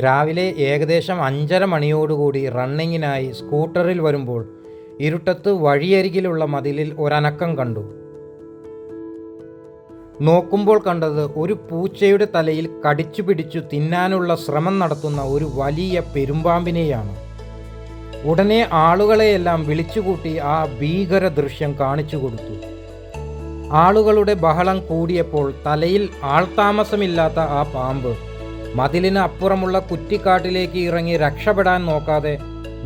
രാവിലെ ഏകദേശം അഞ്ചര മണിയോടുകൂടി റണ്ണിങ്ങിനായി സ്കൂട്ടറിൽ വരുമ്പോൾ ഇരുട്ടത്ത് വഴിയരികിലുള്ള മതിലിൽ ഒരനക്കം കണ്ടു. നോക്കുമ്പോൾ കണ്ടത് ഒരു പൂച്ചയുടെ തലയിൽ കടിച്ചു പിടിച്ചു തിന്നാനുള്ള ശ്രമം നടത്തുന്ന ഒരു വലിയ പെരുമ്പാമ്പിനെയാണ്. ഉടനെ ആളുകളെയെല്ലാം വിളിച്ചുകൂട്ടി ആ ഭീകര ദൃശ്യം കാണിച്ചു കൊടുത്തു. ആളുകളുടെ ബഹളം കൂടിയപ്പോൾ തലയിൽ ആൾതാമസമില്ലാത്ത ആ പാമ്പ് മതിലിന് അപ്പുറമുള്ള കുറ്റിക്കാട്ടിലേക്ക് ഇറങ്ങി രക്ഷപ്പെടാൻ നോക്കാതെ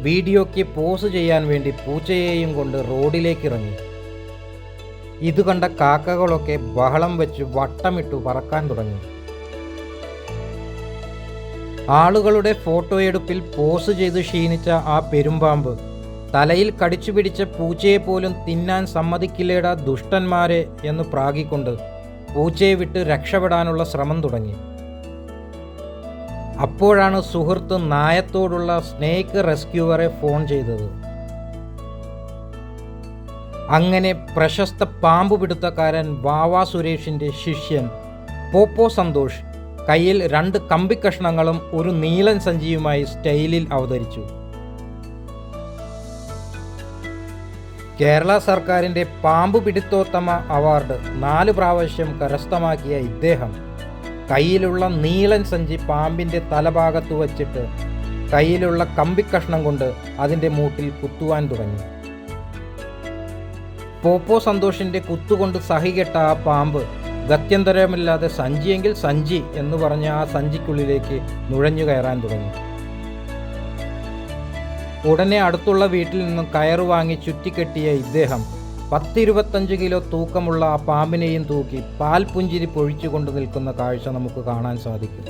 വീഡിയോയ്ക്ക് പോസ് ചെയ്യാൻ വേണ്ടി പൂച്ചയെയും കൊണ്ട് റോഡിലേക്ക് ഇറങ്ങി ഇത് കണ്ട കാക്കകളൊക്കെ ബഹളം വെച്ച് വട്ടമിട്ടു പറക്കാൻ തുടങ്ങി. ആളുകളുടെ ഫോട്ടോയെടുപ്പിൽ പോസ് ചെയ്ത് ക്ഷീണിച്ച ആ പെരുമ്പാമ്പ് തലയിൽ കടിച്ചു പിടിച്ച പൂച്ചയെ പോലും തിന്നാൻ സമ്മതിക്കില്ലേടാ ദുഷ്ടന്മാരെ എന്ന് പ്രാഗിക്കൊണ്ട് പൂച്ചയെ വിട്ട് രക്ഷപ്പെടാനുള്ള ശ്രമം തുടങ്ങി. അപ്പോഴാണ് സുഹൃത്ത് നായത്തോടുള്ള സ്നേക്ക് റെസ്ക്യൂവറെ ഫോൺ ചെയ്തത്. അങ്ങനെ പ്രശസ്ത പാമ്പ് പിടുത്തക്കാരൻ വാവാ സുരേഷിന്റെ ശിഷ്യൻ പോപ്പോ സന്തോഷ് കയ്യിൽ രണ്ട് കമ്പിക്കഷ്ണങ്ങളും ഒരു നീലൻ സഞ്ചിയുമായി സ്റ്റൈലിൽ അവതരിച്ചു. കേരള സർക്കാരിന്റെ പാമ്പ് പിടുത്തോത്തമ അവാർഡ് നാല് പ്രാവശ്യം കരസ്ഥമാക്കിയ ഇദ്ദേഹം കയ്യിലുള്ള നീളൻ സഞ്ചി പാമ്പിന്റെ തലഭാഗത്ത് വച്ചിട്ട് കയ്യിലുള്ള കമ്പിക്കഷ്ണം കൊണ്ട് അതിന്റെ മൂട്ടിൽ കുത്തുവാൻ തുടങ്ങി. പോപ്പോ സന്തോഷിന്റെ കുത്തുകൊണ്ട് സഹികെട്ട ആ പാമ്പ് ഗത്യന്തരമില്ലാതെ സഞ്ചിയെങ്കിൽ സഞ്ചി എന്ന് പറഞ്ഞ ആ സഞ്ചിക്കുള്ളിലേക്ക് നുഴഞ്ഞു കയറാൻ തുടങ്ങി. ഉടനെ അടുത്തുള്ള വീട്ടിൽ നിന്നും കയറ് വാങ്ങി ചുറ്റിക്കെട്ടിയ ഇദ്ദേഹം പത്തിരുപത്തഞ്ച് കിലോ തൂക്കമുള്ള ആ പാമ്പിനെയും തൂക്കി പാൽപുഞ്ചിരി പൊഴിച്ചുകൊണ്ട് നിൽക്കുന്ന കാഴ്ച നമുക്ക് കാണാൻ സാധിക്കും.